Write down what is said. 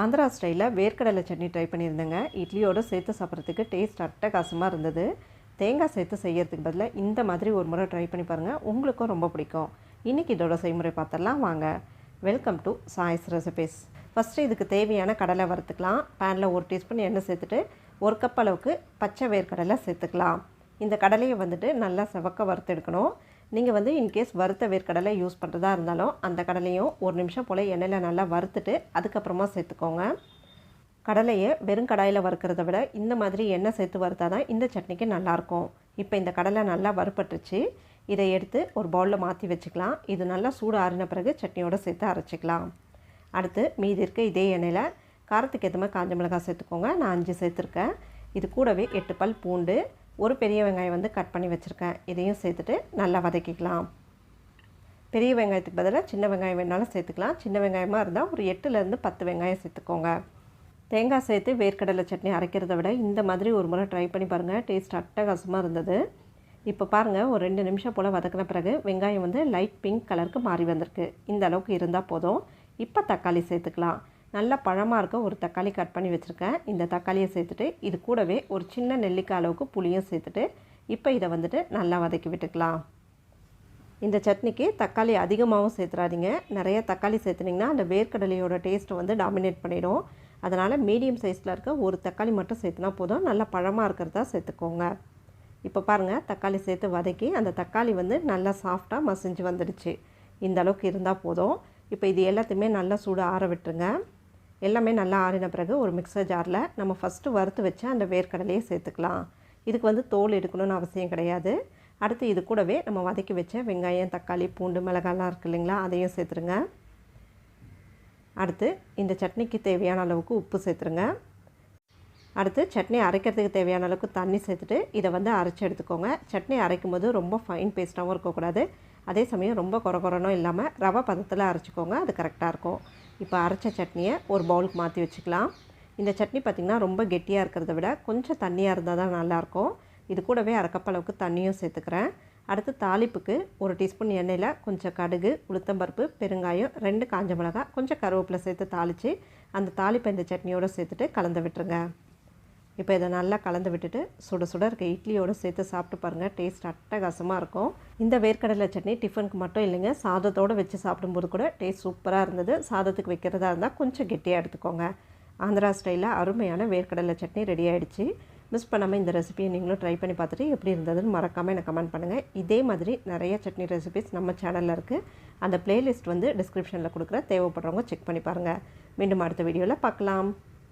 ஆந்திரா ஸ்டைலில் வேர்க்கடலை சட்னி ட்ரை பண்ணியிருந்தேங்க. இட்லியோடு சேர்த்து சாப்பிட்றதுக்கு டேஸ்ட் அட்டகாசமாக இருந்தது. தேங்காய் சேர்த்து செய்கிறதுக்கு பதிலாக இந்த மாதிரி ஒரு முறை ட்ரை பண்ணி பாருங்கள் உங்களுக்கும் ரொம்ப பிடிக்கும். இன்றைக்கி இதோட செய்முறை பார்த்துடலாம். வாங்க. Welcome to choice recipes first இதுக்கு தேவையான கடலை வறுத்துக்கலாம். பேனில் ஒரு டீஸ்பூன் எண்ணெய் சேர்த்துட்டு ஒரு கப் அளவுக்கு பச்சை வேர்க்கடலை சேர்த்துக்கலாம். இந்த கடலையை வந்துட்டு நல்லா செவக்க வறுத்து எடுக்கணும். நீங்கள் வந்து இன்கேஸ் வறுத்த வேர்க்கடலை யூஸ் பண்ணுறதா இருந்தாலும் அந்த கடலையும் ஒரு நிமிஷம் போல் எண்ணெயில் நல்லா வறுத்துட்டு அதுக்கப்புறமா சேர்த்துக்கோங்க. கடலையை வெறும் கடாயில் வறுக்கிறத விட இந்த மாதிரி எண்ணெய் சேர்த்து வறுத்தா தான் இந்த சட்னிக்கு நல்லாயிருக்கும். இப்போ இந்த கடலை நல்லா வறுப்பட்டுருச்சு இதை எடுத்து ஒரு பவுலில் மாற்றி வச்சுக்கலாம். இது நல்லா சூடு ஆறின பிறகு சட்னியோடு சேர்த்து அரைச்சிக்கலாம். அடுத்து மீதி இருக்க இதே எண்ணெயில் காரத்துக்கு ஏற்ற மாதிரி காஞ்ச மிளகாய் சேர்த்துக்கோங்க. நான் அஞ்சு சேர்த்துருக்கேன். இது கூடவே எட்டு பல் பூண்டு ஒரு பெரிய வெங்காயம் வந்து கட் பண்ணி வச்சுருக்கேன். இதையும் சேர்த்துட்டு நல்லா வதக்கிக்கலாம். பெரிய வெங்காயத்துக்கு பதிலாக சின்ன வெங்காயம் வேணாலும் சேர்த்துக்கலாம். சின்ன வெங்காயமாக இருந்தால் ஒரு எட்டுலேருந்து பத்து வெங்காயம் சேர்த்துக்கோங்க. தேங்காய் சேர்த்து வேர்க்கடலை சட்னி அரைக்கிறத விட இந்த மாதிரி ஒரு முறை ட்ரை பண்ணி பாருங்கள் டேஸ்ட் அட்டகாசமாக இருந்தது. இப்போ பாருங்கள் ஒரு ரெண்டு நிமிஷம் போல் வதக்கின பிறகு வெங்காயம் வந்து லைட் பிங்க் கலருக்கு மாறி வந்திருக்கு. இந்த அளவுக்கு இருந்தால் போதும். இப்போ தக்காளி சேர்த்துக்கலாம். நல்லா பழமாக இருக்க ஒரு தக்காளி கட் பண்ணி வச்சுருக்கேன். இந்த தக்காளியை சேர்த்துட்டு இது கூடவே ஒரு சின்ன நெல்லிக்காய் அளவுக்கு புளியும் சேர்த்துட்டு இப்போ இதை வந்துட்டு நல்லா வதக்கி விட்டுக்கலாம். இந்த சட்னிக்கு தக்காளி அதிகமாகவும் சேர்த்துறாதீங்க. நிறைய தக்காளி சேர்த்துனிங்கன்னா அந்த வேர்க்கடலையோட டேஸ்ட்டை வந்து டாமினேட் பண்ணிடும். அதனால் மீடியம் சைஸில் இருக்க ஒரு தக்காளி மட்டும் சேர்த்துனா போதும். நல்லா பழமாக இருக்கிறதா சேர்த்துக்கோங்க. இப்போ பாருங்கள் தக்காளி சேர்த்து வதக்கி அந்த தக்காளி வந்து நல்லா சாஃப்டாக மசிஞ்சு வந்துடுச்சு. இந்த அளவுக்கு இருந்தால் போதும். இப்போ இது எல்லாத்தையுமே நல்லா சூடு ஆற விட்டுருங்க. எல்லாமே நல்லா ஆறின பிறகு ஒரு மிக்சர் ஜாரில் நம்ம ஃபஸ்ட்டு வறுத்து வச்ச அந்த வேர்க்கடலையை சேர்த்துக்கலாம். இதுக்கு வந்து தோல் எடுக்கணும்னு அவசியம் கிடையாது. அடுத்து இது கூடவே நம்ம வதக்கி வச்ச வெங்காயம் தக்காளி பூண்டு மிளகாலாம் இருக்குது இல்லைங்களா அதையும் சேர்த்துருங்க. அடுத்து இந்த சட்னிக்கு தேவையான அளவுக்கு உப்பு சேர்த்துருங்க. அடுத்து சட்னி அரைக்கிறதுக்கு தேவையான அளவுக்கு தண்ணி சேர்த்துட்டு இதை வந்து அரைச்சி எடுத்துக்கோங்க. சட்னி அரைக்கும் போது ரொம்ப ஃபைன் பேஸ்ட்டாகவும் இருக்கக்கூடாது. அதே சமயம் ரொம்ப குறை குறனும் இல்லாமல் ரவை பதத்தில் அரைச்சிக்கோங்க அது கரெக்டாக இருக்கும். இப்போ அரைச்ச சட்னியை ஒரு பவுலுக்கு மாற்றி வச்சுக்கலாம். இந்த சட்னி பார்த்திங்கன்னா ரொம்ப கெட்டியாக இருக்கிறத விட கொஞ்சம் தண்ணியாக இருந்தால் தான் நல்லாயிருக்கும். இது கூடவே அரைக்கப் அளவுக்கு தண்ணியும் சேர்த்துக்கிறேன். அடுத்து தாளிப்புக்கு ஒரு டீஸ்பூன் எண்ணெயில் கொஞ்சம் கடுகு உளுத்தம்பருப்பு பெருங்காயம் ரெண்டு காஞ்ச மிளகாய் கொஞ்சம் கருவேப்பிலை சேர்த்து தாளித்து அந்த தாளிப்பை இந்த சட்னியோடு சேர்த்துட்டு கலந்து விட்டுருங்க. இப்போ இதை நல்லா கலந்து விட்டுட்டு சுட சுட இருக்க இட்லியோடு சேர்த்து சாப்பிட்டு பாருங்கள் டேஸ்ட் அட்டகாசமாக இருக்கும். இந்த வேர்க்கடலை சட்னி டிஃபனுக்கு மட்டும் இல்லைங்க. சாதத்தோடு வச்சு சாப்பிடும்போது கூட டேஸ்ட் சூப்பராக இருந்தது. சாதத்துக்கு வைக்கிறதா இருந்தால் கொஞ்சம் கெட்டியாக எடுத்துக்கோங்க. ஆந்திரா ஸ்டைலில் அருமையான வேர்க்கடலை சட்னி ரெடி ஆகிடுச்சு மிஸ் பண்ணாமல் இந்த ரெசிபியை நீங்களும் ட்ரை பண்ணி பார்த்துட்டு எப்படி இருந்ததுன்னு மறக்காமல் எனக்கு கமெண்ட் பண்ணுங்கள் இதே மாதிரி நிறைய சட்னி ரெசிபிஸ் நம்ம சேனலில் இருக்குது அந்த பிளேலிஸ்ட் வந்து டிஸ்கிரிப்ஷனில் கொடுக்குற தேவைப்படுறவங்க செக் பண்ணி பாருங்கள் மீண்டும் அடுத்த வீடியோவில் பார்க்கலாம்.